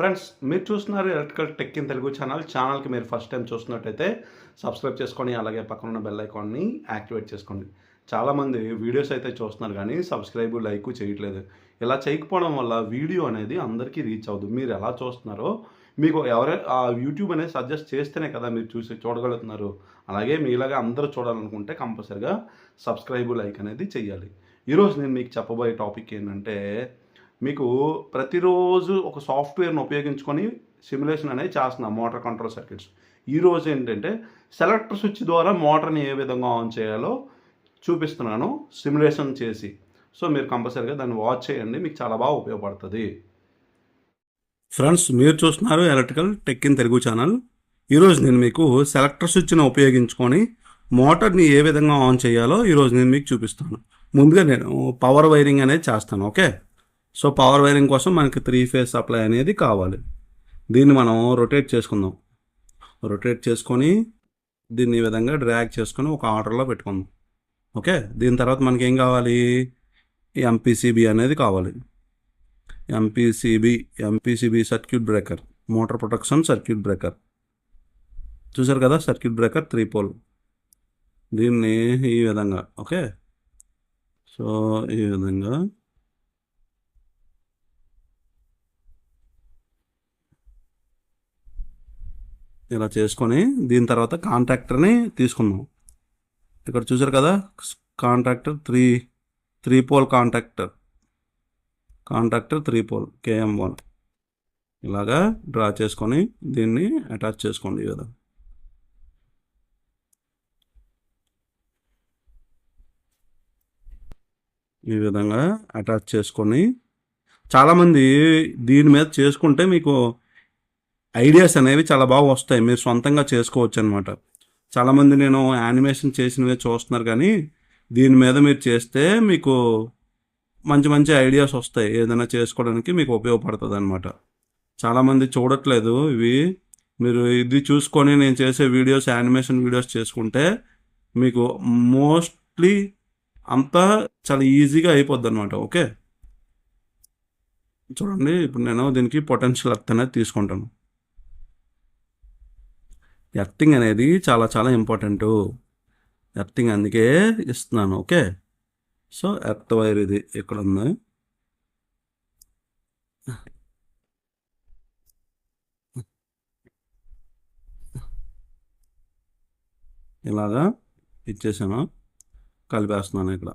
Friends మీరు చూస్తున్నారు electrical tech in Telugu channel. ఛానల్కి మీరు ఫస్ట్ టైం చూస్తున్నట్టయితే సబ్స్క్రైబ్ చేసుకొని అలాగే పక్కన ఉన్న బెల్ ఐకాన్ని యాక్టివేట్ చేసుకోండి. చాలామంది వీడియోస్ అయితే చూస్తున్నారు కానీ సబ్స్క్రైబ్ లైక్ చేయట్లేదు. ఇలా చేయకపోవడం వల్ల వీడియో అనేది అందరికీ రీచ్ అవ్వదు. మీరు ఎలా చూస్తున్నారో మీకు ఎవరే ఆ యూట్యూబ్ అనేది సజెస్ట్ చేస్తేనే కదా మీరు చూసి చూడగలుగుతున్నారు. అలాగే మీలాగా అందరూ చూడాలనుకుంటే కంపల్సరిగా సబ్స్క్రైబ్ లైక్ అనేది చేయాలి ఈరోజు నేను మీకు చెప్పబోయే టాపిక్ ఏంటంటే మీకు ప్రతిరోజు ఒక సాఫ్ట్వేర్ను ఉపయోగించుకొని సిమ్యులేషన్ అనేది చేస్తున్నాం మోటార్ కంట్రోల్ సర్క్యూట్స్ ఈరోజు ఏంటంటే సెలెక్టర్ స్విచ్ ద్వారా మోటార్ని ఏ విధంగా ఆన్ చేయాలో చూపిస్తున్నాను సిమ్యులేషన్ చేసి. సో మీరు కంపల్సరీగా దాన్ని వాచ్ చేయండి మీకు చాలా బాగా ఉపయోగపడుతుంది. ఫ్రెండ్స్ మీరు చూస్తున్నారు electrical tech in Telugu channel ఈరోజు నేను మీకు సెలెక్టర్ స్విచ్ను ఉపయోగించుకొని మోటార్ని ఏ విధంగా ఆన్ చేయాలో ఈరోజు నేను మీకు చూపిస్తాను. ముందుగా నేను పవర్ వైరింగ్ అనేది చేస్తాను ఓకే సో పవర్ వైరింగ్ కోసం మనకి త్రీ ఫేస్ సప్లై అనేది కావాలి. దీన్ని మనం రొటేట్ చేసుకుందాం. రొటేట్ చేసుకొని దీన్ని ఈ విధంగా డ్రాగ్ చేసుకొని ఒక ఆర్డర్లో పెట్టుకుందాం. ఓకే దీని తర్వాత మనకి ఏం కావాలి? ఎంపీసీబీ అనేది కావాలి. MPCB MPCB circuit breaker motor protection circuit breaker చూసారు కదా? సర్క్యూట్ బ్రేకర్ త్రీ పోల్ దీన్ని ఈ విధంగా ఓకే సో ఈ విధంగా ఇలా చేసుకొని దీని తర్వాత కాంట్రాక్టర్ని తీసుకుందాం. ఇక్కడ చూసారు కదా contractor three three pole contractor. Contractor three pole KM one. ఇలాగా డ్రా చేసుకొని దీన్ని అటాచ్ చేసుకోండి ఈ విధంగా. ఈ విధంగా అటాచ్ చేసుకొని చాలామంది దీని మీద చేసుకుంటే మీకు ఐడియాస్ అనేవి చాలా బాగా వస్తాయి. మీరు సొంతంగా చేసుకోవచ్చు అనమాట చాలామంది నేను యానిమేషన్ చేసినవే చూస్తున్నారు కానీ దీని మీద మీరు చేస్తే మీకు మంచి మంచి ఐడియాస్ వస్తాయి. ఏదైనా చేసుకోవడానికి మీకు ఉపయోగపడుతుంది అనమాట చాలామంది చూడట్లేదు ఇవి. మీరు ఇది చూసుకొని నేను చేసే వీడియోస్ యానిమేషన్ వీడియోస్ చేసుకుంటే మీకు మోస్ట్లీ అంతా చాలా ఈజీగా అయిపోద్ది అనమాట ఓకే? చూడండి. ఇప్పుడు నేను దీనికి పొటెన్షియల్ ఎర్త్ అనేది తీసుకుంటాను. ఎర్తింగ్ అనేది చాలా చాలా ఇంపార్టెంట్. ఎర్తింగ్ అందుకే ఇస్తున్నాను ఓకే? సో ఎర్త్ వైర్ ఇది ఇక్కడ ఉంది. ఇలాగా ఇచ్చేసాను. కలిపేస్తున్నాను ఇక్కడ.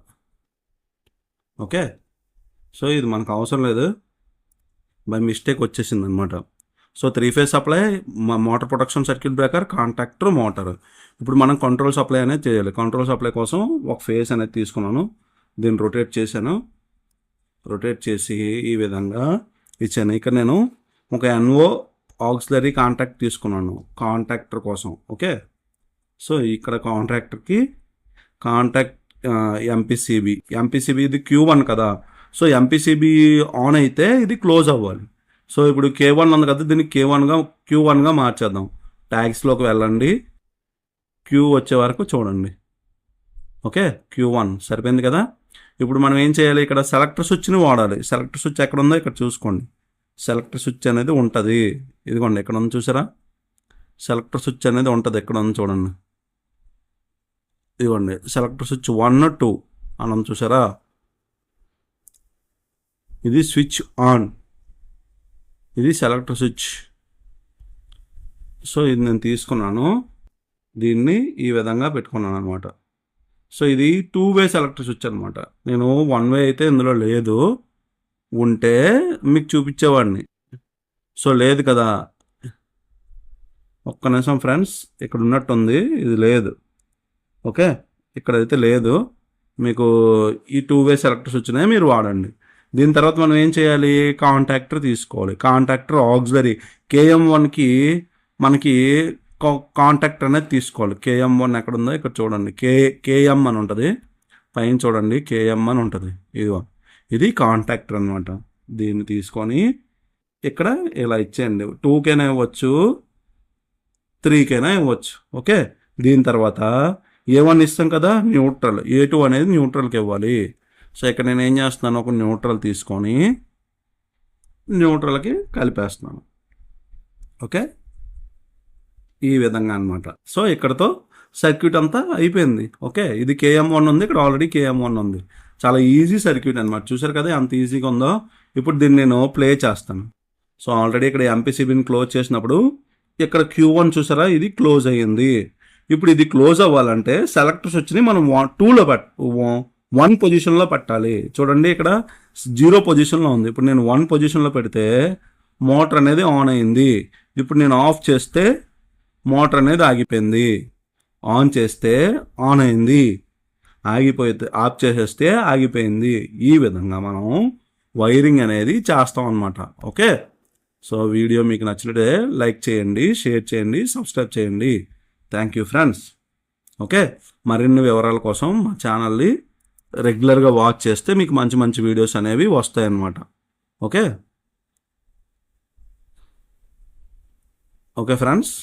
ఓకే? సో ఇది మనకు అవసరం లేదు. బై మిస్టేక్ వచ్చేసింది అనమాట so three phase supply motor protection circuit breaker contactor motor. ఇప్పుడు మనం కంట్రోల్ సప్లై అనేది చేయాలి. కంట్రోల్ సప్లై కోసం ఒక ఫేస్ అనేది తీసుకున్నాను. దీన్ని రొటేట్ చేశాను. రొటేట్ చేసి ఈ విధంగా ఇచ్చాను. ఇక్కడ నేను ఒక ఎన్ఓ ఆక్సిలరీ కాంటాక్ట్ తీసుకున్నాను. కాంటాక్టర్ కోసం ఓకే? సో ఇక్కడ కాంట్రాక్టర్కి కాంటాక్ట్ ఎంపీసీబీ ఎంపీసీబీ ఇది క్యూ వన్ కదా. సో ఎంపీసీబీ ఆన్ అయితే ఇది క్లోజ్ అవ్వాలి. సో ఇప్పుడు కే వన్ ఉంది కదా దీన్ని కే వన్గా క్యూ వన్గా మార్చేద్దాం. ట్యాగ్స్లోకి వెళ్ళండి. క్యూ వచ్చే వరకు చూడండి. ఓకే? క్యూ వన్ సరిపోయింది కదా? ఇప్పుడు మనం ఏం చేయాలి? ఇక్కడ సెలెక్టర్ స్విచ్ని వాడాలి. సెలెక్టర్ స్విచ్ ఎక్కడ ఉందో ఇక్కడ చూసుకోండి. సెలెక్టర్ స్విచ్ అనేది ఉంటుంది. ఇదిగోండి ఎక్కడ ఉంది చూసారా? సెలెక్టర్ స్విచ్ అనేది ఉంటుంది. ఎక్కడ ఉంది చూడండి. ఇదిగోండి సెలెక్టర్ స్విచ్ వన్ టూ అనం చూసారా? ఇది స్విచ్ ఆన్ ఇది సెలెక్టర్ స్విచ్ సో ఇది నేను తీసుకున్నాను. దీన్ని ఈ విధంగా పెట్టుకున్నాను అనమాట సో ఇది టూ వే సెలెక్టర్ స్విచ్ అనమాట నేను వన్ వే అయితే ఇందులో లేదు. ఉంటే మీకు చూపించేవాడిని. సో లేదు కదా. ఒక్క నిమిషం ఫ్రెండ్స్ ఇక్కడ ఉన్నట్టుంది ఇది లేదు. ఓకే ఇక్కడైతే లేదు. మీకు ఈ టూ వే సెలెక్ట్ స్విచ్నే మీరు వాడండి. దీని తర్వాత మనం ఏం చేయాలి? కాంటాక్టర్ తీసుకోవాలి. కాంటాక్టర్ ఆక్సిలరీ కేఎం వన్కి మనకి కాంటాక్టర్ అనేది తీసుకోవాలి. కేఎం వన్ ఎక్కడ ఉందో ఇక్కడ చూడండి. కే కేఎం అని ఉంటుంది. పైన చూడండి. కేఎం అని ఉంటుంది. ఇదిగో. ఇది కాంటాక్టర్ అనమాట దీన్ని తీసుకొని ఇక్కడ ఇలా ఇచ్చేయండి. టూకైనా ఇవ్వచ్చు. త్రీకైనా ఇవ్వచ్చు. ఓకే? దీని తర్వాత ఏ వన్ ఇస్తాం కదా? న్యూట్రల్. ఏ టూ అనేది న్యూట్రల్కి ఇవ్వాలి. సో ఇక్కడ నేను ఏం చేస్తున్నాను? ఒక న్యూట్రల్ తీసుకొని న్యూట్రల్కి కలిపేస్తున్నాను. ఓకే? ఈ విధంగా అన్నమాట. సో ఇక్కడతో సర్క్యూట్ అంతా అయిపోయింది. ఓకే? ఇది కేఎం వన్ ఉంది. ఇక్కడ ఆల్రెడీ కేఎం వన్ ఉంది. చాలా ఈజీ సర్క్యూట్ అనమాట చూసారు కదా ఎంత ఈజీగా ఉందో? ఇప్పుడు దీన్ని నేను ప్లే చేస్తాను. సో ఆల్రెడీ ఇక్కడ ఎంపీసీబీని క్లోజ్ చేసినప్పుడు ఇక్కడ క్యూ వన్ చూసారా? ఇది క్లోజ్ అయ్యింది. ఇప్పుడు ఇది క్లోజ్ అవ్వాలంటే సెలెక్టర్స్ వచ్చినాయి. మనం టూలో పట్ వన్ పొజిషన్లో పెట్టాలి. చూడండి ఇక్కడ జీరో పొజిషన్లో ఉంది. ఇప్పుడు నేను వన్ పొజిషన్లో పెడితే మోటార్ అనేది ఆన్ అయింది. ఇప్పుడు నేను ఆఫ్ చేస్తే మోటార్ అనేది ఆగిపోయింది. ఆన్ చేస్తే ఆన్ అయింది. ఆగిపోతే ఆఫ్ చేసేస్తే ఆగిపోయింది. ఈ విధంగా మనం వైరింగ్ అనేది చేస్తాం అనమాట ఓకే? సో వీడియో మీకు నచ్చినట్టే లైక్ చేయండి షేర్ చేయండి సబ్స్క్రైబ్ చేయండి. Thank you friends. ఓకే? మరిన్ని వివరాల కోసం మా ఛానల్ని రెగ్యులర్గా వాచ్ చేస్తే మీకు మంచి మంచి వీడియోస్ అనేవి వస్తాయి అన్నమాట ఓకే? Okay friends?